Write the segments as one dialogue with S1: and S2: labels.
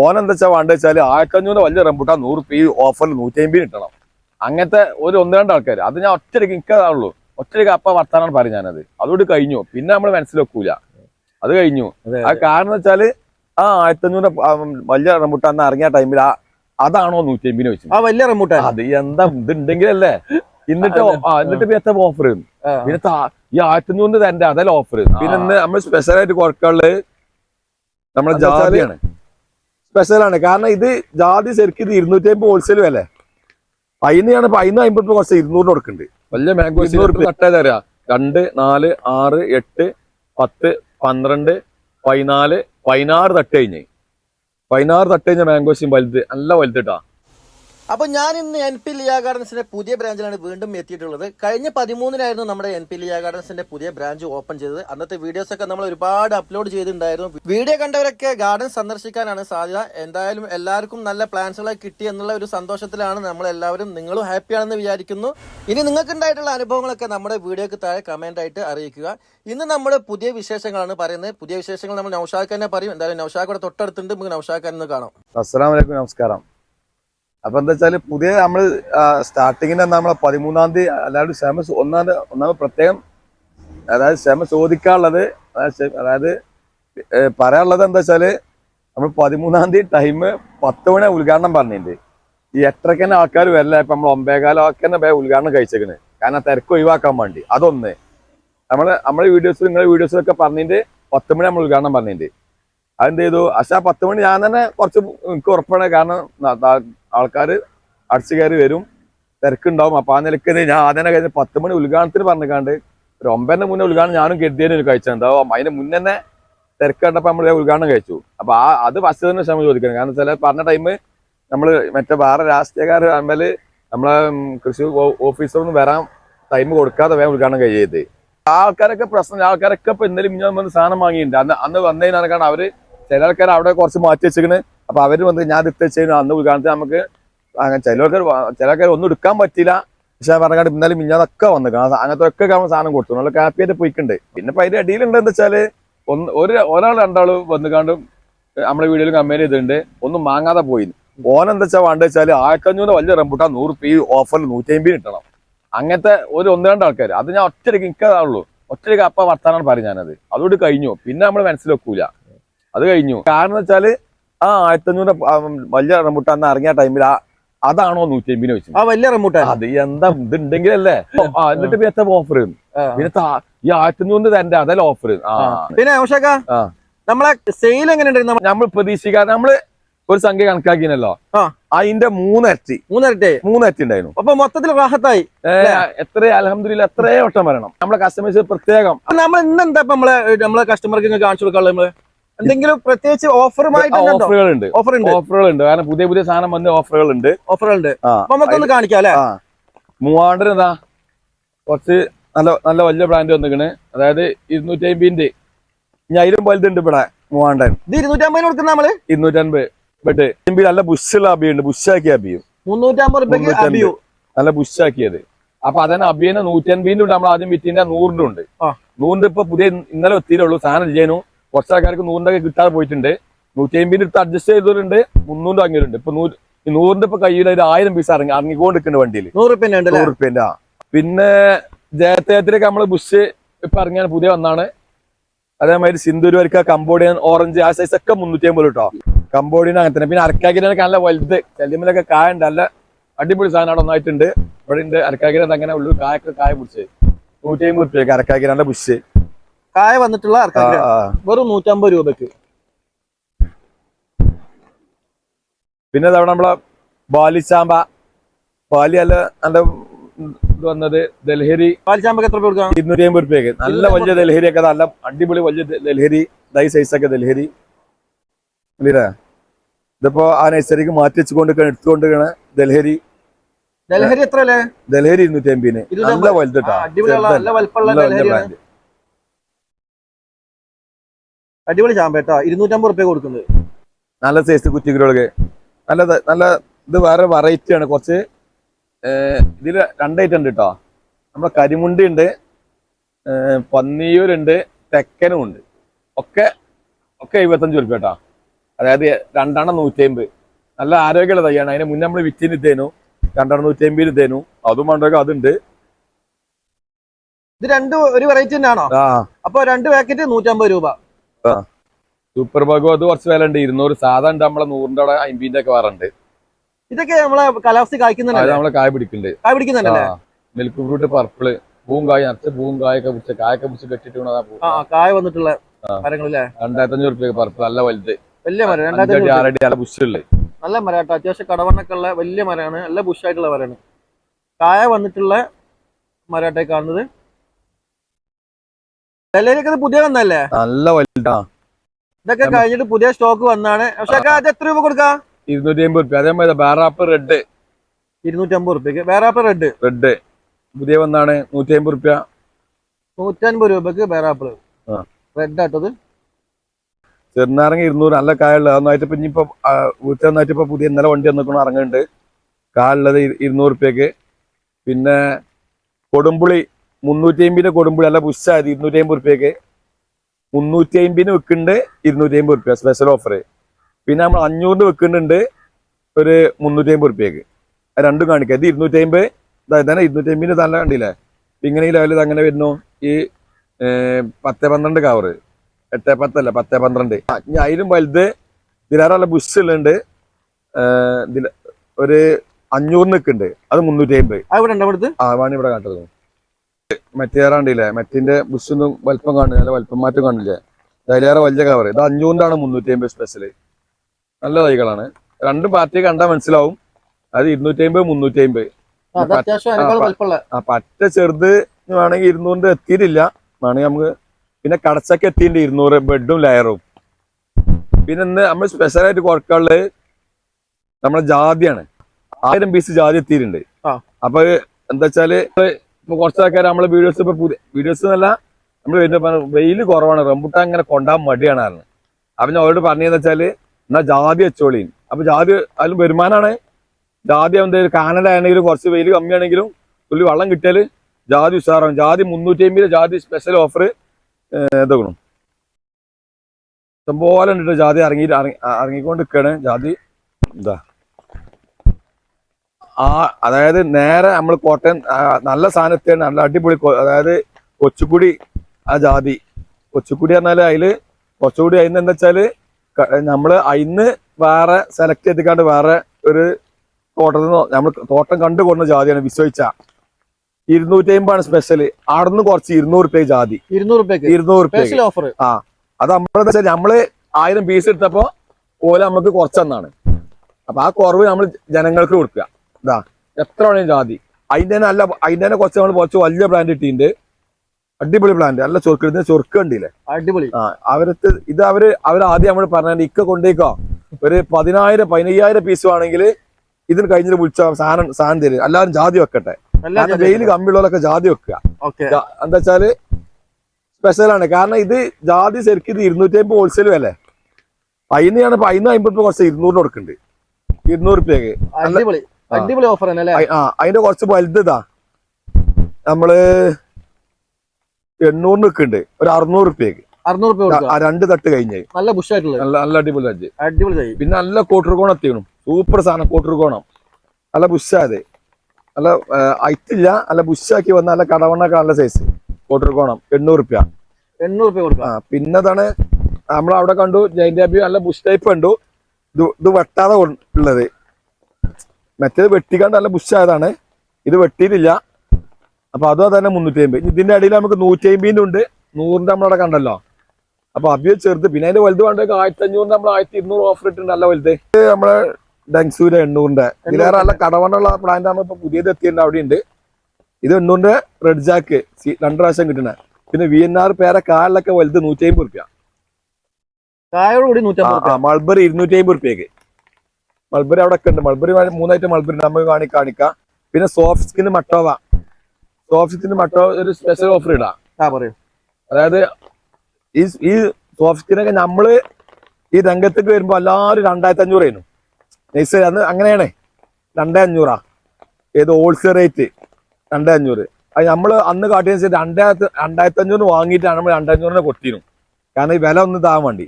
S1: ഓൻ എന്താ വെച്ചാൽ വേണ്ട വെച്ചാൽ ആയിരത്തഞ്ഞൂറ് വലിയ റംബൂട്ടാൻ നൂറ് പി ഓഫറിൽ നൂറ്റി അമ്പതിന് കിട്ടണം. അങ്ങനത്തെ ഒരു ഒന്ന് രണ്ട് ആൾക്കാർ അത് ഞാൻ ഒറ്റയ്ക്ക് എനിക്കതാണുള്ളൂ ഒറ്റയ്ക്ക് അപ്പ വർത്താനാണ് പറയും ഞാനത്. അതുകൊണ്ട് കഴിഞ്ഞു. പിന്നെ നമ്മൾ മനസ്സിൽ വെക്കൂല. അത് കഴിഞ്ഞു. ആ കാരണം വെച്ചാൽ ആ ആയിരത്തഞ്ഞൂറ് വലിയ റംബൂട്ടാൻ അന്ന് ഇറങ്ങിയ ടൈമിൽ ആ അതാണോ നൂറ്റി അമ്പതിന് വെച്ചു
S2: ആ വലിയ റംബൂട്ടാൻ
S1: അത്. എന്താ ഇതുണ്ടെങ്കിലല്ലേ എന്നിട്ട് എന്നിട്ട് പിന്നെ ഓഫർ. പിന്നെ ഈ ആയിരത്തഞ്ഞൂറിന്റെ തന്റെ അതല്ല ഓഫർ പിന്നെ നമ്മൾ സ്പെഷ്യലായിട്ട് കൊടുക്കാനുള്ളത് നമ്മളെ ജാതിയാണ്. സ്പെഷ്യൽ ആണ്. കാരണം ഇത് ജാതി ശരിക്കും ഇത് ഇരുന്നൂറ്റി അമ്പത് ഹോൾസെയിൽ വില. അതിനാണ് ഇപ്പൊ അതിന് അമ്പത് രൂപ കുറച്ച് ഇരുന്നൂറിന് കൊടുക്കുന്നുണ്ട് വലിയ മാംഗോ കട്ടേ തരാ രണ്ട് നാല് ആറ് എട്ട് പത്ത് പന്ത്രണ്ട് പതിനാല് പതിനാറ് തട്ട് കഴിഞ്ഞ്. പതിനാറ് തട്ട് കഴിഞ്ഞ മാംഗോസിയും വലുത് നല്ല വലുതിട്ടാ
S2: അപ്പൊ ഞാൻ ഇന്ന് എൻ പി ലിയ ഗാർഡൻസിന്റെ പുതിയ ബ്രാഞ്ചിലാണ് വീണ്ടും എത്തിയിട്ടുള്ളത്. കഴിഞ്ഞ പതിമൂന്നിനായിരുന്നു നമ്മുടെ എൻ പി ലിയ ഗാർഡൻസിന്റെ പുതിയ ബ്രാഞ്ച് ഓപ്പൺ ചെയ്തത്. അന്നത്തെ വീഡിയോസ് ഒക്കെ നമ്മൾ ഒരുപാട് അപ്ലോഡ് ചെയ്തിട്ടുണ്ടായിരുന്നു. വീഡിയോ കണ്ടവരൊക്കെ ഗാർഡൻ സന്ദർശിക്കാനാണ് സാധ്യത. എന്തായാലും എല്ലാവർക്കും നല്ല പ്ലാൻസുകളെ കിട്ടി എന്നുള്ള ഒരു സന്തോഷത്തിലാണ് നമ്മൾ എല്ലാവരും നിങ്ങളും ഹാപ്പിയാണെന്ന് വിചാരിക്കുന്നു. ഇനി നിങ്ങൾക്ക് ഉണ്ടായിട്ടുള്ള അനുഭവങ്ങളൊക്കെ നമ്മുടെ വീഡിയോക്ക് താഴെ കമന്റ് ആയിട്ട് അറിയിക്കുക. ഇന്ന് നമ്മുടെ പുതിയ വിശേഷങ്ങളാണ് പറയുന്നത്. പുതിയ വിശേഷങ്ങൾ നമ്മൾ തന്നെ പറയും. എന്തായാലും നൌഷാക്കോടെ തൊട്ടടുത്തുണ്ട്. നമുക്ക് തന്നെ കാണാം.
S1: അസ്സാം വലൈക്കും നമസ്കാരം. അപ്പൊ എന്താ വെച്ചാൽ പുതിയ നമ്മൾ സ്റ്റാർട്ടിങ്ങിന് നമ്മളെ പതിമൂന്നാം തീയതി അല്ലാണ്ട് ക്ഷമ ഒന്നാം ഒന്നാമത് പ്രത്യേകം അതായത് ക്ഷമ ചോദിക്കാനുള്ളത് അതായത് പറയാനുള്ളത് എന്താ വെച്ചാൽ നമ്മൾ പതിമൂന്നാം തീയതി ടൈം പത്ത് മണി ഉദ്ഘാടനം പറഞ്ഞിട്ടുണ്ട് ഈ എട്ടരക്ക് തന്നെ ആൾക്കാർ വരില്ല. ഇപ്പൊ നമ്മൾ ഒമ്പേകാലൊക്കെ തന്നെ വേ ഉദ്ഘാടനം കഴിച്ചേക്കണ്. കാരണം തിരക്ക് ഒഴിവാക്കാൻ വേണ്ടി. അതൊന്ന്. നമ്മൾ നമ്മളെ വീഡിയോസിൽ നിങ്ങളെ വീഡിയോസിലൊക്കെ പറഞ്ഞിട്ട് പത്ത് മണി നമ്മൾ ഉദ്ഘാടനം പറഞ്ഞിട്ടുണ്ട് അതെന്ത് ചെയ്തു പക്ഷെ ആ പത്ത് മണി ഞാൻ തന്നെ കുറച്ച് എനിക്ക് ഉറപ്പാണ്. കാരണം ആൾക്കാർ അടിച്ചു കയറി വരും. തിരക്കുണ്ടാവും. അപ്പൊ ആ നിലയ്ക്ക് ഞാൻ ആദ്യം കഴിഞ്ഞ പത്ത് മണി ഉദ്ഘാടനത്തിന് പറഞ്ഞിക്കാണ്ട് ഒരു ഒമ്പതിന്റെ മുന്നേ ഉദ്ഘാടനം ഞാനും കെട്ടിയതിന് ഒരു കഴിച്ചത് എന്താ അതിന് മുന്നേ തന്നെ തിരക്ക് കണ്ടപ്പോ നമ്മൾ ഉദ്ഘാടനം കഴിച്ചു. അപ്പൊ ആ അത് ഫസ്റ്റ് തന്നെ ക്ഷമ ചോദിക്കണം. കാരണം ചില പറഞ്ഞ ടൈം നമ്മൾ മറ്റേ വേറെ രാഷ്ട്രീയക്കാർ ആകുമ്പോൾ നമ്മളെ കൃഷി ഓഫീസറൊന്നും വരാൻ ടൈം കൊടുക്കാതെ വേഗം ഉദ്ഘാടനം കഴിയത് ആൾക്കാരൊക്കെ പ്രശ്നം ആൾക്കാരൊക്കെ ഇപ്പൊ ഇന്നലെ മിഞ്ഞാൻ വന്ന് സാധനം വാങ്ങിയിട്ടുണ്ട്. അന്ന് അന്ന് വന്നതിനാണ് കാരണം അവർ ചില ആൾക്കാർ അവിടെ കുറച്ച് മാറ്റി വെച്ചിരിക്കണ്. അപ്പൊ അവർ വന്ന് ഞാൻ ഇത് അന്ന് ഉദ്ഘാടനത്തിന് നമുക്ക് അങ്ങനെ ചില ആൾക്കാർ ചില ആൾക്കാർ ഒന്നും എടുക്കാൻ പറ്റില്ല പക്ഷെ പറഞ്ഞാൽ ഇന്നലെ മിഞ്ഞാതൊക്കെ വന്നു അങ്ങനത്തെ ഒക്കെ കാണുമ്പോൾ സാധനം കൊടുത്തു. നല്ല കാപ്പിയായിട്ട് പോയിട്ടുണ്ട്. പിന്നെ അതിന്റെ അടിയിലുണ്ട് വെച്ചാൽ ഒന്ന് ഒരു ഒരാൾ രണ്ടാൾ വന്നുകാണ്ട് നമ്മുടെ വീഡിയോയിൽ കമ്പയർ ചെയ്തിട്ടുണ്ട്. ഒന്നും വാങ്ങാതെ പോയി ഓനെന്താ വെച്ചാൽ വേണ്ട വെച്ചാൽ ആയിരത്തഞ്ഞൂറ് വലിയ റംബൂട്ടാൻ നൂറ് പി ഓഫറിൽ നൂറ്റി അമ്പതിന് കിട്ടണം. അങ്ങനത്തെ ഒരു ഒന്ന് രണ്ട് ആൾക്കാർ അത് ഞാൻ ഒറ്റയ്ക്ക് എനിക്കതാണുള്ളൂ ഒറ്റയ്ക്ക് അപ്പ വർത്താനാണ് പറയും ഞാനത്. അതുകൊണ്ട് കഴിഞ്ഞു. പിന്നെ നമ്മൾ മനസ്സിൽ വെക്കൂല. അത് കഴിഞ്ഞു. കാരണം വെച്ചാൽ ആ ആയിരത്തഞ്ഞൂറ് വലിയ റംബൂട്ടാൻ അന്ന് ഇറങ്ങിയ ടൈമിൽ ആ അതാണോ നൂറ്റി അമ്പതിന് വെച്ചത്?
S2: ആ വലിയ റംബൂട്ടാൻ.
S1: അത് എന്താ ഇതുണ്ടെങ്കിലല്ലേ ആ. എന്നിട്ട് പിന്നെ ഓഫർ. പിന്നെ ഈ ആയിരത്തഞ്ഞൂറിന് തന്റെ അതല്ല ഓഫർ
S2: പിന്നെ നമ്മളെ സെയിൽ എങ്ങനെ ഉണ്ടായിരുന്നു
S1: നമ്മൾ പ്രതീക്ഷിക്കാതെ നമ്മൾ ഒരു സംഖ്യ
S2: കണക്കാക്കിയല്ലോ.
S1: അതിന്റെ മൂന്നിരട്ടി.
S2: മൂന്നരട്ടെ.
S1: മൂന്നിരട്ടി ഉണ്ടായിരുന്നു.
S2: അപ്പൊ മൊത്തത്തിൽ റാഹത്തായി.
S1: എത്ര അലഹമില്ല എത്രയോ വട്ടം വരണം. നമ്മളെ കസ്റ്റമേഴ്സ് പ്രത്യേകം.
S2: നമ്മൾ ഇന്ന് എന്താ നമ്മളെ നമ്മളെ കസ്റ്റമർക്ക് കാണിച്ചു കൊടുക്കാനുള്ളത് നമ്മൾ? എന്തെങ്കിലും പ്രത്യേകിച്ച് ഓഫറുമായിട്ട്
S1: ഓഫറുകൾ ഉണ്ട്?
S2: ഓഫർ ഉണ്ട്
S1: ഓഫറുകൾ ഉണ്ട് കാരണം പുതിയ പുതിയ സാധനം വന്ന ഓഫറുകൾ ഉണ്ട്
S2: ഓഫറുകൾ ഉണ്ട് നമുക്കൊന്ന് കാണിക്കാം അല്ലെ?
S1: മൂവാണ്ടിന് എന്താ? കുറച്ച് നല്ല നല്ല വലിയ ബ്രാൻഡ് വന്നിക്കണ് അതായത് ഇരുന്നൂറ്റി അമ്പതിന്റെ ഇനി അതിലും വലുതുണ്ട് ഇവിടെ മൂവാണ്ടൻ.
S2: ഇത് ഇരുന്നൂറ്റമ്പതിന് കൊടുക്കുന്ന നമ്മൾ?
S1: ഇരുന്നൂറ്റമ്പത്. ബട്ട് എമ്പി നല്ല ബുഷുള്ള അബിയുണ്ട്. ബുഷാക്കിയ അബിയും.
S2: മുന്നൂറ്റമ്പത്. അബിയു.
S1: നല്ല ബുഷാക്കിയത്. അപ്പൊ അതന്നെ അബിയനെ നൂറ്റി അൻപതിന്റെ ഉണ്ട്. നമ്മൾ ആദ്യം വിറ്റിന്റെ നൂറിന്റെ ഉണ്ട്. നൂറിന്റെ ഇപ്പൊ പുതിയ ഇന്നലെ എത്തിയിട്ടുള്ളൂ സാധനം ഇല്ലേനു കുറച്ച് ആൾക്കാർക്ക് നൂറിന്റെ ഒക്കെ കിട്ടാതെ പോയിട്ടുണ്ട്. നൂറ്റി അമ്പതിന്റെ അടുത്ത് അഡ്ജസ്റ്റ് ചെയ്തവരുണ്ട് മുന്നൂറ് വാങ്ങിയവരുണ്ട്. ഇപ്പൊ നൂറ് നൂറിന്റെ ഇപ്പൊ കയ്യിൽ ഒരു ആയിരം പീസ് ഇറങ്ങി ഇറങ്ങിക്കൊണ്ടിരിക്കുന്നുണ്ട് വണ്ടിയിൽ
S2: നൂറ് റുപ്യ ഉണ്ട് അല്ലേ
S1: ആ. പിന്നെ ജയത്തേത്തിലേക്ക് നമ്മൾ ബുഷ് ഇപ്പൊ ഇറങ്ങിയാണ് പുതിയ വന്നാണ്. അതേമാതിരി സിന്ധൂര് വരിക്ക കമ്പോഡിയൻ ഓറഞ്ച് ആ സൈസ് ഒക്കെ മുന്നൂറ്റി അമ്പത് കേട്ടോ കമ്പോഡിയൻ അങ്ങനെ തന്നെ. പിന്നെ അരക്കാക്കിനൊക്കെ നല്ല വലുത്. ചെല്ലിമലൊക്കെ കായ ഉണ്ട് നല്ല അടിപൊളി സാധനം അവിടെ ഒന്നായിട്ടുണ്ട് ഇവിടെ ഉണ്ട് അരക്കാഗിരി അങ്ങനെ ഉള്ളു കായൊക്കെ കായ പിടിച്ച്. നൂറ്റി അമ്പത് റുപ്യക്ക് അരക്കാഗിരി നല്ല ബുഷ്
S2: കായ വന്നിട്ടുള്ള വെറും നൂറ്റമ്പത് രൂപക്ക്
S1: പിന്നെ തവണ നമ്മളെ ബാലിച്ചാമ്പ ബാലി അല്ല നല്ല ഇത് വന്നത് ദൽഹരി
S2: പാലിച്ചാമ്പക്ക് എത്ര കൊടുക്കാം
S1: ഇരുന്നൂറ്റി അമ്പത് രൂപയൊക്കെ. നല്ല വലിയ ദൽഹരി ഒക്കെ നല്ല അടിപൊളി വലിയ ദൽഹരി ഡൈ സൈസ് ഒക്കെ ദൽഹരി. ഇല്ലേ ഇതിപ്പോ ആ നഴ്സറിക്ക് മാറ്റി വെച്ചുകൊണ്ട് എടുത്തുകൊണ്ട് ദൽഹരി.
S2: ഡൽഹരി എത്ര അല്ലേ
S1: ദൽഹരി ഇരുന്നൂറ്റി അമ്പതിന് നല്ല വലുതാ
S2: അടിപൊളി നല്ല വലിപ്പമുള്ള അടിപൊളി ചാമ്പ കേട്ടോ. ഇരുന്നൂറ്റമ്പത് റുപ്യ കൊടുക്കുന്നത്.
S1: നല്ല സൈസ് കുറ്റികളൊക്കെ നല്ല നല്ല ഇത് വേറെ വെറൈറ്റി ആണ്. കുറച്ച് ഇതിൽ രണ്ടായിട്ട് ഉണ്ട് കേട്ടോ. നമ്മുടെ കരിമുണ്ടി ഉണ്ട് പന്നിയൂരുണ്ട് തെക്കനും ഉണ്ട്. ഒക്കെ ഒക്കെ എഴുപത്തഞ്ച് റുപ്യ കേട്ടോ. അതായത് രണ്ടെണ്ണം നൂറ്റി അമ്പത് നല്ല ആരോഗ്യമുള്ള തയ്യാണ്. അതിന് മുന്നേ നമ്മൾ വിറ്റിന് ഇതേനു. രണ്ടെണ്ണം നൂറ്റി അമ്പതിന് ഇതേനു. അതും വേണ്ടൊക്കെ അതുണ്ട്.
S2: ഇത് രണ്ട് ഒരു വെറൈറ്റി തന്നെയാണോ? അപ്പൊ രണ്ട് പാക്കറ്റ് നൂറ്റമ്പത് രൂപ.
S1: സൂപ്പർ ബഗോ അത് കുറച്ച് വില ഉണ്ട്. ഇരുന്നൂറ് സാധാ ഉണ്ട് നമ്മളെ നൂറിന്റെ അവിടെ അമ്പതിന്റെ ഒക്കെ വേറുണ്ട്
S2: ഇതൊക്കെ നമ്മളെ കാലാവസ്ഥ കായ്ക്കുന്നുണ്ട്
S1: നമ്മളെ കായ പിടിക്കുന്നുണ്ട്.
S2: കായ്
S1: മിൽക്ക് ഫ്രൂട്ട് പർപ്പിൾ പൂവും കായ നിറച്ച് പിടിച്ച കായൊക്കെ പിടിച്ച് കായൊക്കെ പിടിച്ച് കെട്ടിട്ട്
S2: കായ വന്നിട്ടുള്ള. മരങ്ങളല്ലേ?
S1: രണ്ടായിരത്തി അഞ്ഞൂറ് രൂപ പർപ്പിൾ നല്ല വലുത്.
S2: വലിയ മരം രണ്ടായിരത്തി
S1: ആറടി നല്ല ബുഷുള്ളത്
S2: നല്ല മരം കേട്ടോ അത്യാവശ്യം കടവണ്ണൊക്കെ ഉള്ള വലിയ മരമാണ്. നല്ല ബുഷായിട്ടുള്ള മരമാണ്. കായ വന്നിട്ടുള്ള മരട്ടെ കാണുന്നത്. ഇത് പുതിയ വന്നല്ലേ
S1: നല്ല വലുതാ.
S2: ഇതൊക്കെ കഴിഞ്ഞിട്ട് പുതിയ സ്റ്റോക്ക് വന്നാണ്. പക്ഷെ അത് എത്ര രൂപ കൊടുക്കാം?
S1: ഇരുന്നൂറ്റി അമ്പത് റുപ്യ. അതേമാതിരി റെഡ്.
S2: ഇരുന്നൂറ്റി അമ്പത് റുപ്യക്ക് റെഡ്.
S1: റെഡ്. പുതിയ വന്നാണ് നൂറ്റി അമ്പത് റുപ്യ.
S2: നൂറ്റൻപത് രൂപക്ക് വേറാപ്പിൾ. റെഡ് ആട്ടത്
S1: ചെറുനാരങ്ങ ഇരുന്നൂറ് നല്ല കായുള്ള അതൊന്നായിട്ട് ഇപ്പൊ ഇനിയിപ്പോ വീട്ടിൽ വന്നായിട്ട് ഇപ്പൊ പുതിയ ഇന്നലെ വണ്ടി വന്നിക്കണം ഇറങ്ങുന്നുണ്ട് കാലുള്ളത് ഇരു- ഇരുന്നൂറ് റുപ്യക്ക്. പിന്നെ കൊടുമ്പുളി മുന്നൂറ്റി അമ്പതിന് കൊടുമ്പോൾ അല്ല പുഷായത് ഇരുന്നൂറ്റി അമ്പത് റുപ്യക്ക് മുന്നൂറ്റി അമ്പതിന് വെക്കുന്നുണ്ട് ഇരുന്നൂറ്റി അമ്പത് റുപ്യ സ്പെഷ്യൽ ഓഫർ പിന്നെ നമ്മൾ അഞ്ഞൂറിന് വെക്കുന്നുണ്ട് ഒരു മുന്നൂറ്റി അമ്പത് റുപ്യക്ക് രണ്ടും കാണിക്കാം. ഇത് ഇരുന്നൂറ്റി അമ്പത് ഇതാണ് ഇരുന്നൂറ്റി അമ്പതിന് നല്ല കണ്ടില്ലേ? ഇങ്ങനെ ഈ ലെവലിൽ അങ്ങനെ വരുന്നു. ഈ പത്ത് പന്ത്രണ്ട് കവറ് എട്ട് പത്തല്ല പത്ത് പന്ത്രണ്ട്. ആ, ഇനി അതിലും വലുത് ഇതിലേറെ ബുഷ് ഉള്ളുണ്ട് ഇതിൽ ഒരു അഞ്ഞൂറ് നിൽക്കുന്നുണ്ട് അത് മുന്നൂറ്റി അമ്പത്
S2: വാണി ഇവിടെ ഉണ്ടോ ഇവിടുത്തെ
S1: കണ്ടില്ലേ മറ്റിന്റെ ബുഷൊന്നും വലിപ്പം കാണില്ല നല്ല വലിപ്പം മാറ്റം കാണില്ലേ. അതിലേറെ വലിയ കവർ ഇത് അഞ്ഞൂറിന്റെ മുന്നൂറ്റി അമ്പത് സ്പെഷ്യൽ നല്ല തൈകളാണ് രണ്ടും പാർട്ടി കണ്ടാൽ മനസ്സിലാവും. അത് ഇരുന്നൂറ്റി അമ്പത് മുന്നൂറ്റി അമ്പത് പറ്റ ചെറുത് വേണമെങ്കിൽ ഇരുന്നൂറിന്റെ എത്തിയിട്ടില്ല. വേണമെങ്കിൽ നമുക്ക് പിന്നെ കടച്ചക്ക എത്തിയിട്ടുണ്ട്. ഇരുന്നൂറ് ബെഡും ലയറും പിന്നെ ഇന്ന് നമ്മൾ സ്പെഷ്യലായിട്ട് കുറക്കാനുള്ളത് നമ്മളെ ജാതിയാണ്. ആയിരം പീസ് ജാതി എത്തിയിട്ടുണ്ട്. അപ്പൊ എന്താ വെച്ചാൽ ഇപ്പൊ കുറച്ച് ആൾക്കാർ നമ്മളെ വീഡിയോസ് ഇപ്പൊ പുതിയ വീഡിയോസ് എന്നല്ല നമ്മൾ വരുന്ന വെയിൽ കുറവാണ്. റംബുട്ടാൻ ഇങ്ങനെ കൊണ്ടാൻ മടിയാണ് ആയിരുന്നു അപ്പൊ ഞാൻ അവരോട് പറഞ്ഞതെന്ന് വെച്ചാൽ എന്നാ ജാതി വെച്ചോളീൻ. അപ്പൊ ജാതി അതിലും വരുമാനമാണ് ജാതി എന്തെങ്കിലും കാനഡാണെങ്കിലും കുറച്ച് വെയിൽ കമ്മിയാണെങ്കിലും തുള്ളി വെള്ളം കിട്ടിയാൽ ജാതി ഉഷാറാണ്. ജാതി മുന്നൂറ്റി അമ്പത് ജാതി സ്പെഷ്യൽ ഓഫർ ഇതാക്കണം. ഇഷ്ടംപോലെ ഉണ്ട് ജാതി ഇറങ്ങി ഇറങ്ങിക്കൊണ്ട് നിൽക്കുകയാണ് ജാതി എന്താ ആ അതായത് നേരെ നമ്മൾ കോട്ടയം നല്ല സാധനത്തെ നല്ല അടിപൊളി അതായത് കൊച്ചുകുടി ആ ജാതി. കൊച്ചുകുടി പറഞ്ഞാൽ അതിൽ കൊച്ചുകൂടി അതിന് എന്താ വെച്ചാൽ നമ്മൾ അതിന്ന് വേറെ സെലക്ട് ചെയ്തിക്കാണ്ട് വേറെ ഒരു തോട്ടത്തിൽ നിന്ന് നമ്മൾ തോട്ടം കണ്ടു കൊണ്ട ജാതിയാണ് വിശ്വസിച്ച ഇരുന്നൂറ്റി അമ്പതാണ് സ്പെഷ്യൽ അവിടുന്ന് കുറച്ച് ഇരുന്നൂറ് റുപ്യ ജാതി
S2: ഇരുന്നൂറ്
S1: ഇരുന്നൂറ്
S2: ഓഫർ ആ.
S1: അത് നമ്മളെന്താ വെച്ചാൽ നമ്മൾ ആയിരം പീസ് എടുത്തപ്പോ ഓല നമുക്ക് കുറച്ചെന്നാണ് അപ്പൊ ആ കുറവ് നമ്മൾ ജനങ്ങൾക്ക് കൊടുക്കുക. ഇതാ എത്ര വേണേലും ജാതി. അതിന്റെ തന്നെ നല്ല അതിന്റെ തന്നെ കുറച്ച് നമ്മൾ കുറച്ച് വലിയ പ്ലാന്റ് ഇട്ടിട്ടുണ്ട്. അടിപൊളി പ്ലാന്റ് നല്ല ചൊർക്ക് ഇടുന്ന ചൊർക്ക് കണ്ടില്ലേ?
S2: അടിപൊളി.
S1: ആ അവരത്ത് ഇത് അവർ അവർ ആദ്യം നമ്മൾ പറഞ്ഞ ഇക്ക കൊണ്ടേക്കോ. ഒരു പതിനായിരം പതിനയ്യായിരം പീസ് ആണെങ്കിൽ ഇതിന് കഴിഞ്ഞിട്ട് വിളിച്ച സാധനം സാധനം തരും. എല്ലാവരും ജാതി വെക്കട്ടെ. വെയിൽ കമ്പിയുള്ളവരൊക്കെ ജാതി വെക്കുക. എന്താ വെച്ചാൽ സ്പെഷ്യലാണ് കാരണം ഇത് ജാതി ശരിക്കും ഇത് ഇരുന്നൂറ്റി അമ്പത് ഹോൾസെയിൽ വില അതിനാണ് അതിന് അമ്പത് കുറച്ച് ഇരുന്നൂറിന് കൊടുക്കുന്നുണ്ട്. ഇരുന്നൂറ് റുപ്യക്ക്.
S2: അടിപൊളി ഓഫർ തന്നെ
S1: അതിന്റെ കുറച്ച് വലുത് ഇതാ. നമ്മൾ എണ്ണൂറിന് നിൽക്കുന്നുണ്ട് ഒരു അറുന്നൂറ് റുപ്യക്ക്
S2: അറുന്നൂറ്
S1: രണ്ട് തട്ട് കഴിഞ്ഞ്
S2: നല്ല ബുഷായിട്ടുള്ള
S1: നല്ല നല്ല അടിപൊളി അജ്ജ്
S2: അടിപൊളി
S1: പിന്നെ നല്ല കോട്ടർകോണം എത്തിയണം സൂപ്പർ സാധനം കോട്ടർകോണം നല്ല ബുഷാതെ നല്ല ഐറ്റില്ല നല്ല ബുഷാക്കി വന്ന നല്ല കടവണ്ണൊക്കെ നല്ല സൈസ് കോട്ടർകോണം എണ്ണൂറ് റുപ്യ
S2: എണ്ണൂറ് റുപ്യ കൊടുക്കുക.
S1: ആ പിന്നതാണ് നമ്മളവിടെ കണ്ടു ആപ്പി നല്ല ബുഷ് ടൈപ്പ് കണ്ടു ഇത് ഇത് വെട്ടാതെ ഉള്ളത്. മറ്റേത് വെട്ടിക്കാണ്ട് നല്ല ബുഷായതാണ് ഇത് വെട്ടിയിട്ടില്ല. അപ്പോൾ അതും തന്നെ മുന്നൂറ്റി അമ്പത് ഇതിന്റെ അടിയിൽ നമുക്ക് നൂറ്റി അമ്പതിന്റെ ഉണ്ട്. നൂറിന്റെ നമ്മളവിടെ കണ്ടല്ലോ. അപ്പോൾ അഭിയ ചെറുത്. പിന്നെ അതിന്റെ വലുത് വേണ്ടത് ആയിരത്തി അഞ്ഞൂറിന്റെ നമ്മൾ ആയിരത്തി ഇരുന്നൂറ് ഓഫർ ഇട്ടുണ്ട് നല്ല വലുത്. നമ്മുടെ നമ്മളെ ഡെങ്സൂര് എണ്ണൂറിന്റെ. ഇതിലേറെ നല്ല കടവണ്ണുള്ള പ്ലാന്റ് ആണ് ഇപ്പൊ പുതിയത് എത്തിയിട്ടുണ്ട്. അവിടെ ഉണ്ട്. ഇത് എണ്ണൂറിന്റെ റെഡ് ജാക്ക് രണ്ട് പ്രാവശ്യം കിട്ടണ. പിന്നെ വി എൻ ആർ പേരെ കാലിലൊക്കെ വലുത് നൂറ്റി അമ്പത് റുപ്യ മൾബറി ഇരുന്നൂറ്റി അമ്പത് റുപ്യക്ക് മൾബറി അവിടെ ഒക്കെ ഉണ്ട് മൾബറി മൂന്നായിട്ട് മൾബറി. നമുക്ക് കാണി കാണിക്കാം. പിന്നെ സോഫ്റ്റ് സ്കിൻ മട്ടോവ. സോഫ്റ്റ് സ്കിൻ മട്ടോവ ഒരു സ്പെഷ്യൽ ഓഫർ ഇടാം.
S2: ആ പറയൂ.
S1: അതായത് ഈ ഈ സോഫ്റ്റ് സ്കിനൊക്കെ നമ്മൾ ഈ രംഗത്തേക്ക് വരുമ്പോ എല്ലാവരും രണ്ടായിരത്തി അഞ്ഞൂറ് ആയിരുന്നു നൈസ് അന്ന് അങ്ങനെയാണ്. രണ്ടേ അഞ്ഞൂറാ ഏത് ഹോൾസെയിൽ റേറ്റ് രണ്ടേ അഞ്ഞൂറ് അത് നമ്മൾ അന്ന് കാട്ടിയ രണ്ടായിരത്തി രണ്ടായിരത്തി അഞ്ഞൂറിന് വാങ്ങിയിട്ടാണ് നമ്മൾ രണ്ടഞ്ഞൂറിനെ കൊട്ടിയിരുന്നു കാരണം ഈ വില ഒന്ന് താൻ വേണ്ടി.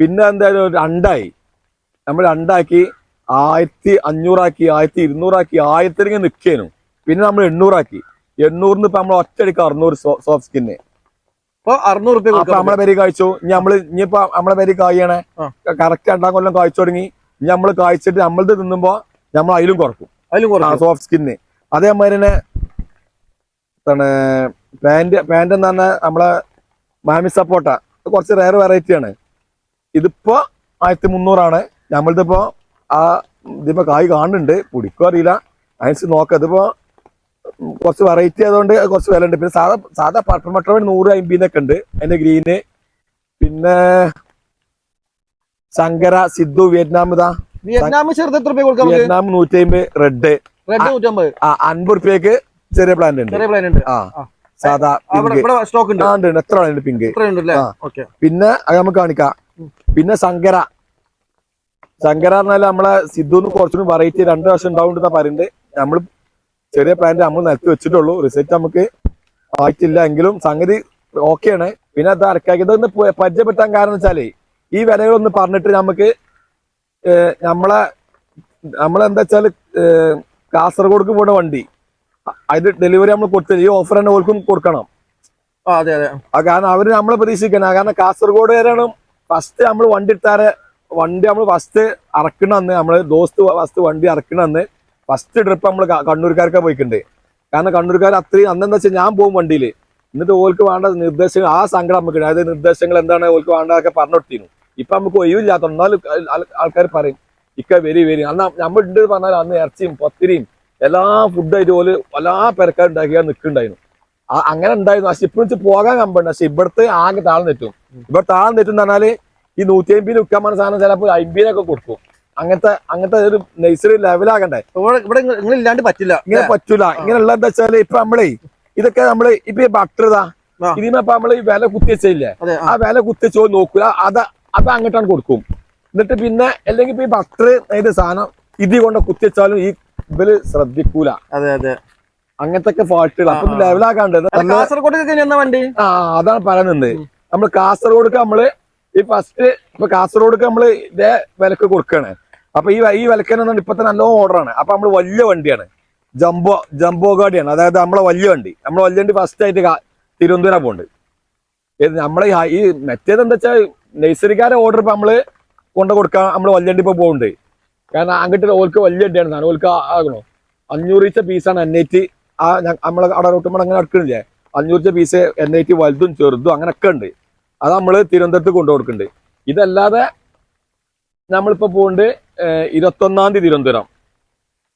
S1: പിന്നെ എന്തായാലും രണ്ടായി. നമ്മൾ രണ്ടാക്കി ആയിരത്തി അഞ്ഞൂറാക്കി ആയിരത്തി ഇരുന്നൂറാക്കി ആയിരത്തിലേക്ക് നിൽക്കേനു പിന്നെ നമ്മൾ എണ്ണൂറാക്കി. എണ്ണൂറിന് ഇപ്പൊ നമ്മൾ ഒറ്റയടിക്ക് അറുന്നൂറ് സോഫ്റ്റ് സ്കിന്ന്
S2: അപ്പൊ അറുന്നൂറ് റുപ്യ
S1: നമ്മളെ പേര് കായ്ച്ചു. ഇനി നമ്മൾ ഇനിയിപ്പോ നമ്മളെ പേര് കായണേ. കറക്റ്റ് രണ്ടാം കൊല്ലം കായ്ച്ചു തുടങ്ങി. ഇനി നമ്മൾ കായ്ച്ചിട്ട് നമ്മളത് തിന്നുമ്പോ നമ്മൾ അതിലും കുറക്കും.
S2: അതിലും കുറക്കും.
S1: സോഫ്റ്റ് സ്കിന്ന് അതേമാതിരി തന്നെ എന്താണ് പാന്റ് പാന്റ് എന്ന് പറഞ്ഞാൽ നമ്മളെ മാമി സപ്പോട്ട. കുറച്ച് റയർ വെറൈറ്റിയാണ് ഇതിപ്പോ ആയിരത്തി മുന്നൂറാണ്. നമ്മളിതിപ്പോ ആ ഇതിപ്പോ കായ് കാണുന്നുണ്ട്. പിടിക്കോ അറിയില്ല. അതിനനുസരിച്ച് നോക്കാം. ഇതിപ്പോ കുറച്ച് വെറൈറ്റി ആയതുകൊണ്ട് കുറച്ച് വില ഉണ്ട്. പിന്നെ സാധാ സാധാ പട്ടർ മട്ടർ നൂറ് അമ്പതിനൊക്കെ ഉണ്ട്. അതിന്റെ ഗ്രീന് പിന്നെ ശങ്കര സിദ്ധു വിയറ്റ്നാം ഇതാ.
S2: വിയറ്റ്നാം
S1: വിയറ്റ്നാം നൂറ്റി അമ്പത് റെഡ്
S2: റെഡ് നൂറ്റമ്പത്.
S1: ആ അൻപത് റുപ്യക്ക് ചെറിയ പ്ലാന്റ് ഉണ്ട്.
S2: ചെറിയ പ്ലാന്റ് ഉണ്ട്.
S1: ആ. സാധാ
S2: സ്റ്റോക്ക് ഉണ്ട്.
S1: എത്ര ഉണ്ട്? പിങ്ക് പിന്നെ അത് നമുക്ക് കാണിക്കാം. പിന്നെ ശങ്കര ശങ്കര പറഞ്ഞാൽ നമ്മളെ സിദ്ധുന്ന് കുറച്ചുകൂടി വെറൈറ്റി രണ്ട് വർഷം ഉണ്ടാവുണ്ടെന്നാ പറയുന്നത് നമ്മൾ ചെറിയ പ്ലാന്റ് നമ്മൾ നിലത്ത് വെച്ചിട്ടുള്ളൂ. റിസൾട്ട് നമുക്ക് ആയിട്ടില്ല എങ്കിലും സംഗതി ഓക്കെയാണ് പിന്നെ അത് അരക്കാക്കി ഇതൊന്ന് പ- പരിചയപ്പെടുത്താൻ കാരണം വെച്ചാലേ ഈ വിലകളൊന്ന് പറഞ്ഞിട്ട് നമുക്ക് നമ്മളെ നമ്മളെന്താ വെച്ചാൽ കാസർഗോഡ് കാസർഗോഡ്ക്ക് പോണ വണ്ടി അത് ഡെലിവറി നമ്മൾ കൊടുത്തില്ല ഈ ഓഫർ തന്നെ ഓർക്കും കൊടുക്കണം.
S2: അതെ അതെ.
S1: കാരണം അവർ നമ്മളെ പ്രതീക്ഷിക്കണം കാരണം കാസർഗോഡ് വരെയാണ് ഫസ്റ്റ് നമ്മൾ വണ്ടി എടുത്താറ് വണ്ടി നമ്മൾ ഫസ്റ്റ് അറക്കണ അന്ന് നമ്മൾ ദോസ്ത് ഫസ്റ്റ് വണ്ടി അറക്കണ അന്ന് ഫസ്റ്റ് ട്രിപ്പ് നമ്മൾ കണ്ണൂർക്കാർക്ക് പോയിട്ടുണ്ട്. കാരണം കണ്ണൂർക്കാർ അത്രയും അന്ന് എന്താ വെച്ചാൽ ഞാൻ പോകും വണ്ടിയിൽ എന്നിട്ട് ഓൾക്ക് വേണ്ട നിർദ്ദേശങ്ങൾ ആ സങ്കടം നമുക്ക്. അതായത് നിർദ്ദേശങ്ങൾ എന്താണ് ഓൾക്ക് വേണ്ടതൊക്കെ പറഞ്ഞു കൊടുത്തിരുന്നു. ഇപ്പൊ നമുക്ക് ഒഴിവില്ലാത്ത എന്നാലും ആൾക്കാർ പറയും ഇക്ക വരി വരി. അന്ന് നമ്മൾ ഉണ്ട് പറഞ്ഞാൽ അന്ന് ഇറച്ചിയും പത്തിരിയും എല്ലാ ഫുഡായിട്ട് ഓൽ എല്ലാ പെരക്കാരുണ്ടാക്കിയാൽ നിൽക്കുന്നുണ്ടായിരുന്നു അങ്ങനെ ഉണ്ടായിരുന്നു. പക്ഷെ ഇപ്പോഴും പോകാൻ കമ്പുണ്ട് പക്ഷെ ഇവിടുത്തെ ആകെ താളം തെറ്റും. ഇവിടെ താളം തെറ്റും എന്ന് പറഞ്ഞാൽ ഈ നൂറ്റി അമ്പതിന് വിൽക്കാൻ പറഞ്ഞ സാധനം ചിലപ്പോൾ അമ്പതിനൊക്കെ കൊടുക്കും. അങ്ങനത്തെ അങ്ങനത്തെ ഒരു നഴ്സറി ലെവലാകണ്ടേ
S2: ഇവിടെ ഇങ്ങനെ ഇല്ലാണ്ട് പറ്റില്ല.
S1: ഇങ്ങനെ പറ്റൂല. ഇങ്ങനെയുള്ള എന്താ വെച്ചാൽ ഇപ്പൊ നമ്മളെ ഇതൊക്കെ നമ്മൾ ഇപ്പൊ ഈ ഇനിയിപ്പൊ നമ്മൾ വില കുത്തിവെച്ചില്ലേ
S2: ആ.
S1: വില കുത്തിവെച്ചോ നോക്കൂല അത് അത് അങ്ങോട്ടാണ് കൊടുക്കും. എന്നിട്ട് പിന്നെ അല്ലെങ്കിൽ ഇപ്പൊ ഈ ബട്ടർ ഇത് സാധനം ഇത് കൊണ്ട് കുത്തിവെച്ചാലും ഈ ഇവർ ശ്രദ്ധിക്കൂല.
S2: അതെ അതെ.
S1: അങ്ങനത്തെ ഫാൾട്ടുകൾ അപ്പൊ
S2: കാസർഗോഡ്
S1: ലെവലാക്കാണ്ട്
S2: എന്നാ വണ്ടി?
S1: ആ അതാണ് പറയുന്നത് നമ്മൾ കാസർഗോഡ് നമ്മൾ ഈ ഫസ്റ്റ് ഇപ്പൊ കാസർഗോഡ്ക്ക് നമ്മൾ ഇതേ വിലക്ക് കൊടുക്കാണ്. അപ്പൊ ഈ ഈ വിലക്കന്നെ ഇപ്പത്തെ നല്ല ഓർഡറാണ് അപ്പൊ നമ്മൾ വലിയ വണ്ടിയാണ്. ജംബോ ജംബോ ഗാഡിയാണ്. അതായത് നമ്മളെ വലിയ വണ്ടി. നമ്മളെ വലിയ വണ്ടി ഫസ്റ്റ് ആയിട്ട് തിരുവനന്തപുരം പോകുന്നുണ്ട് നമ്മളെ ഈ മറ്റേത് എന്താ വെച്ചാൽ നഴ്സറിക്കാരെ ഓർഡർ ഇപ്പൊ നമ്മൾ കൊണ്ടു കൊടുക്കാൻ നമ്മൾ വലിയ വണ്ടി ഇപ്പൊ പോകുന്നുണ്ട് കാരണം അങ്ങോട്ട് ഓൽക്ക് വലിയ വണ്ടിയാണ്. സാധനം ഓൽക്ക് ആകണോ. അഞ്ഞൂറ് ഇച്ച പീസാണ് എൻ ഐ ടി ആ നമ്മളെ അവിടെ റോട്ടുമ്പോൾ അങ്ങനെ അടുക്കണില്ലേ അഞ്ഞൂറ് പീസ് എൻ ഐ ടി വലുതും ചെറുതും അങ്ങനെയൊക്കെ ഉണ്ട് അത് നമ്മൾ തിരുവനന്തപുരത്ത് കൊണ്ടു കൊടുക്കുന്നുണ്ട് ഇതല്ലാതെ നമ്മളിപ്പോൾ പോകുന്നുണ്ട് ഇരുപത്തൊന്നാം തീയതി തിരുവനന്തപുരം.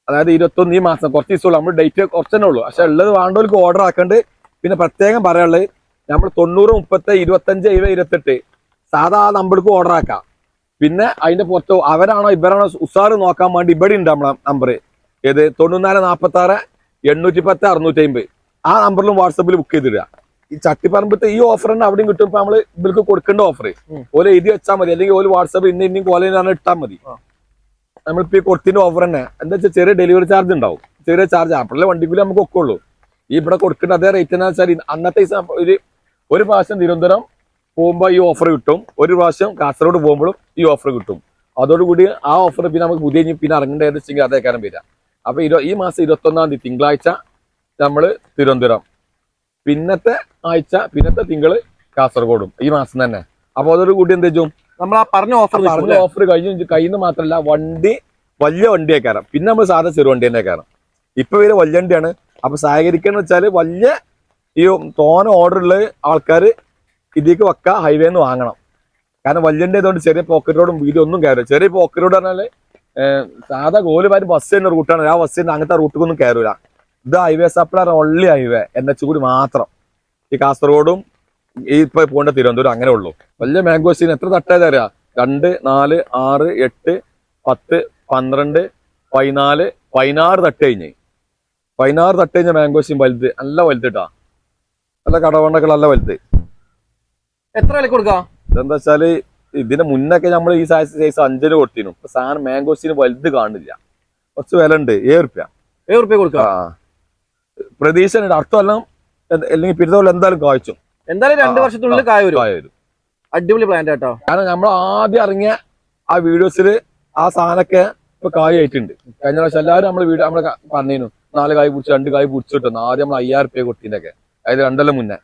S1: അതായത് ഇരുപത്തൊന്ന് ഈ മാസം കുറച്ച് ദിവസമുള്ളൂ നമ്മൾ ഡേറ്റ് കുറച്ച് തന്നെ ഉള്ളൂ. പക്ഷെ ഉള്ളത് വേണ്ടവർക്ക് ഓർഡർ ആക്കണ്ട്. പിന്നെ പ്രത്യേകം പറയാനുള്ളത് നമ്മൾ തൊണ്ണൂറ് മുപ്പത്തി ഇരുപത്തഞ്ച് ഇരുപത് ഇരുപത്തെട്ട് സാധാ നമ്പർക്ക് ഓർഡർ ആക്കാം. പിന്നെ അതിന്റെ പുറത്ത് അവരാണോ ഇവരാണോ ഉസാറ് നോക്കാൻ വേണ്ടി ഇവിടെ ഉണ്ട് നമ്മളെ നമ്പർ ഏത്? തൊണ്ണൂന്നാൽ നാപ്പത്തി ആറ് എണ്ണൂറ്റി പത്ത് അറുന്നൂറ്റി അമ്പത് ആ നമ്പറിലും വാട്സപ്പിൽ ബുക്ക് ചെയ്തിടുക. ഈ ചട്ടിപ്പറമ്പത്തെ ഈ ഓഫർ തന്നെ അവിടെയും കിട്ടും. ഇപ്പൊ നമ്മൾ ഇവർക്ക് കൊടുക്കേണ്ട ഓഫർ. ഓൽ എഴുതി വെച്ചാൽ മതി. അല്ലെങ്കിൽ ഓൽ വാട്സപ്പ് ഇന്ന ഇന്നും കോലയിലാണ് ഇട്ടാൽ മതി. നമ്മളിപ്പോ ഈ കൊടുത്തിന്റെ ഓഫർ തന്നെ. എന്താ വെച്ചാൽ ചെറിയ ഡെലിവറി ചാർജ് ഉണ്ടാവും. ചെറിയ ചാർജ് അപ്പോഴല്ലേ വണ്ടിക്കൂലി നമുക്ക് ഒക്കെ ഉള്ളൂ ഈ ഇവിടെ കൊടുക്കേണ്ട അതേ റേറ്റ് എന്നാ വെച്ചാൽ അന്നത്തെ ഒരു ഒരു പ്രാവശ്യം തിരുവനന്തപുരം പോകുമ്പോൾ ഈ ഓഫർ കിട്ടും. ഒരു പ്രാവശ്യം കാസർഗോഡ് പോകുമ്പോഴും ഈ ഓഫർ കിട്ടും. അതോടുകൂടി ആ ഓഫർ പിന്നെ നമുക്ക് പുതിയ പിന്നെ ഇറങ്ങേണ്ട വെച്ചെങ്കിൽ അതേ കാര്യം വരിക. അപ്പൊ ഇരു ഈ മാസം ഇരുപത്തൊന്നാം തീയതി തിങ്കളാഴ്ച നമ്മൾ തിരുവനന്തപുരം. പിന്നത്തെ ആഴ്ച പിന്നത്തെ തിങ്കൾ കാസർഗോഡും ഈ മാസം തന്നെ. അപ്പൊ കൂടി എന്ത് ചെയ്യും?
S2: നമ്മൾ ആ പറഞ്ഞ ഓഫർ
S1: പറഞ്ഞ ഓഫർ കഴിഞ്ഞ് കയ്യിൽ നിന്ന് മാത്രമല്ല വണ്ടി വലിയ വണ്ടിയെ കയറാം പിന്നെ നമ്മൾ സാധാ ചെറു വണ്ടി തന്നെ കയറാം ഇപ്പൊ ഇവർ വലിയ വണ്ടിയാണ്. അപ്പൊ സഹകരിക്കാന്ന് വെച്ചാൽ വലിയ ഈ തോന ഓർഡറുള്ള ആൾക്കാർ ഇതിലേക്ക് വെക്ക ഹൈവേ നിന്ന് വാങ്ങണം. കാരണം വലിയ വണ്ടി ആയതുകൊണ്ട് ചെറിയ പോക്കറ്റ് റോഡും വീടും ഒന്നും കയറും ചെറിയ പോക്കറ്റ് റോഡ് പറഞ്ഞാൽ സാധാ ഗോലുമാര് ബസ് തന്നെ റൂട്ടാണ് ആ ബസ് തന്നെ അങ്ങനത്തെ റൂട്ടിലൊന്നും കയറൂല. ഇത് ഹൈവേ സപ്ലൈ ഒള്ളി ഹൈവേ എൻ എച്ച് കൂടി മാത്രം. ഈ കാസർഗോഡും ഈ ഇപ്പൊ പോകേണ്ട തിരുവനന്തപുരം അങ്ങനെ ഉള്ളൂ. വലിയ മാംഗോ സീൻ എത്ര തട്ടേ തരാ? രണ്ട് നാല് ആറ് എട്ട് പത്ത് പന്ത്രണ്ട് പതിനാല് പതിനാറ് തട്ട് കഴിഞ്ഞ്. പതിനാറ് തട്ട് കഴിഞ്ഞ മാംഗോസ്റ്റീൻ വലുത്. നല്ല വലുത് കേട്ടാ നല്ല കടവണ്ടൊക്കെ നല്ല വലുത്.
S2: എത്ര വില കൊടുക്കാം?
S1: ഇതെന്താ വെച്ചാൽ ഇതിന് മുന്നൊക്കെ നമ്മൾ ഈ സൈസ് സൈസ് അഞ്ചിന് കൊടുത്തിരുന്നു. ഇപ്പൊ സാധനം മാംഗോസ്റ്റീന് വലുത് കാണില്ല. കുറച്ച് വില ഉണ്ട് ഏഴ് റുപ്യ.
S2: ഏഴ് റുപ്യ കൊടുക്കാം?
S1: പ്രതീക്ഷ ഉണ്ട്. അടുത്ത കൊല്ലം എന്ത് അല്ലെങ്കിൽ പിരുതോല എന്തായാലും കായ്ച്ചു.
S2: എന്തായാലും രണ്ട് വർഷത്തിനുള്ളിൽ കായ വരും.
S1: കായ വരും.
S2: അടിപൊളി പ്ലാന്റ് കേട്ടോ
S1: കാരണം നമ്മൾ ആദ്യം ഇറങ്ങിയ ആ വീഡിയോസിൽ ആ സാധനമൊക്കെ ഇപ്പൊ കായ് ആയിട്ടുണ്ട് കഴിഞ്ഞ പ്രാവശ്യം എല്ലാവരും നമ്മൾ വീട് നമ്മളെ പറഞ്ഞിരുന്നു. നാല് കായ് പിടിച്ച് രണ്ട് കായ് പിടിച്ചു കിട്ടുന്നു ആദ്യം നമ്മൾ അയ്യായിരം റുപ്യ കൊടുത്തിനൊക്കെ അതായത് രണ്ടെല്ലാം മുന്നേ.